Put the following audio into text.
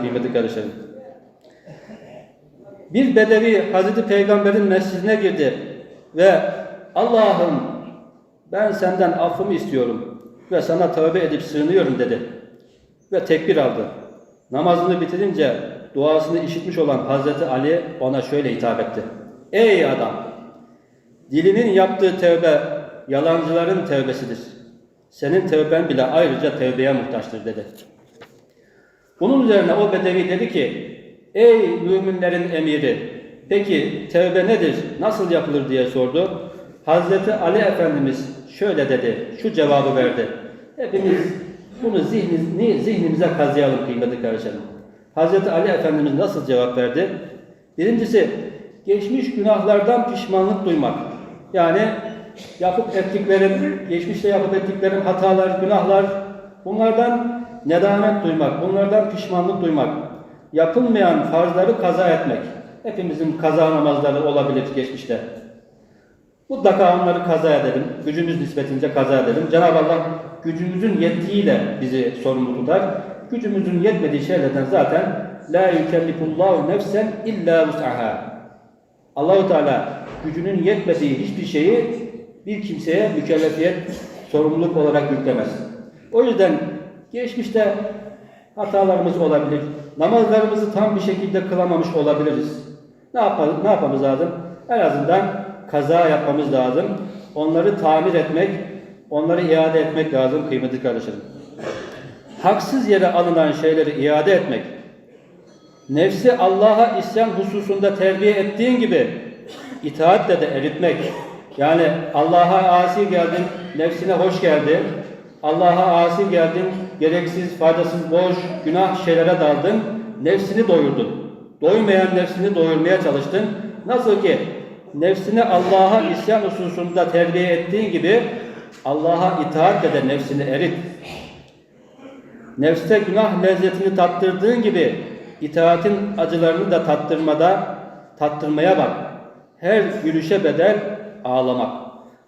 Kıymetli kardeşlerim. Bir bedevi Hazreti Peygamber'in mescidine girdi ve Allah'ım ben senden affımı istiyorum ve sana tövbe edip sığınıyorum dedi. Ve tekbir aldı. Namazını bitirince duasını işitmiş olan Hazreti Ali ona şöyle hitap etti. Ey adam! Dilinin yaptığı tövbe yalancıların tövbesidir. Senin tövben bile ayrıca tövbeye muhtaçtır dedi. Bunun üzerine o bedevi dedi ki, Ey müminlerin emiri, peki tevbe nedir, nasıl yapılır diye sordu. Hazreti Ali Efendimiz şöyle dedi, şu cevabı verdi. Hepimiz bunu zihni, zihnimize kazıyalım kıymetli kardeşlerim. Hazreti Ali Efendimiz nasıl cevap verdi? Birincisi, geçmiş günahlardan pişmanlık duymak. Yani yapıp ettiklerim, geçmişte yapıp ettiklerim hatalar, günahlar, bunlardan nedamet duymak, bunlardan pişmanlık duymak, yapılmayan farzları kaza etmek. Hepimizin kaza namazları olabilir geçmişte. Mutlaka onları kaza edelim. Gücümüz nispetince kaza edelim. Cenab-ı Allah gücümüzün yettiğiyle bizi sorumlu tutar. Gücümüzün yetmediği şeylerden zaten la yükellifullahu nefsen illa vus'aha. Allahu Teala gücünün yetmediği hiçbir şeyi bir kimseye mükellefiyet, sorumluluk olarak yüklemez. O yüzden geçmişte hatalarımız olabilir. Namazlarımızı tam bir şekilde kılamamış olabiliriz. Ne yapalım? Ne yapmamız lazım? En azından kaza yapmamız lazım. Onları tamir etmek, onları iade etmek lazım kıymetli kardeşlerim. Haksız yere alınan şeyleri iade etmek, nefsi Allah'a isyan hususunda terbiye ettiğin gibi itaatle de eritmek. Yani Allah'a asi geldin, nefsine hoş geldin. Allah'a asi geldin, gereksiz, faydasız, boş, günah şeylere daldın, nefsini doyurdun. Doymayan nefsini doyurmaya çalıştın. Nasıl ki nefsini Allah'a isyan hususunda terbiye ettiğin gibi Allah'a itaatle de nefsini erit. Nefste günah lezzetini tattırdığın gibi itaatin acılarını da tattırmada tattırmaya bak. Her gülüşe bedel ağlamak.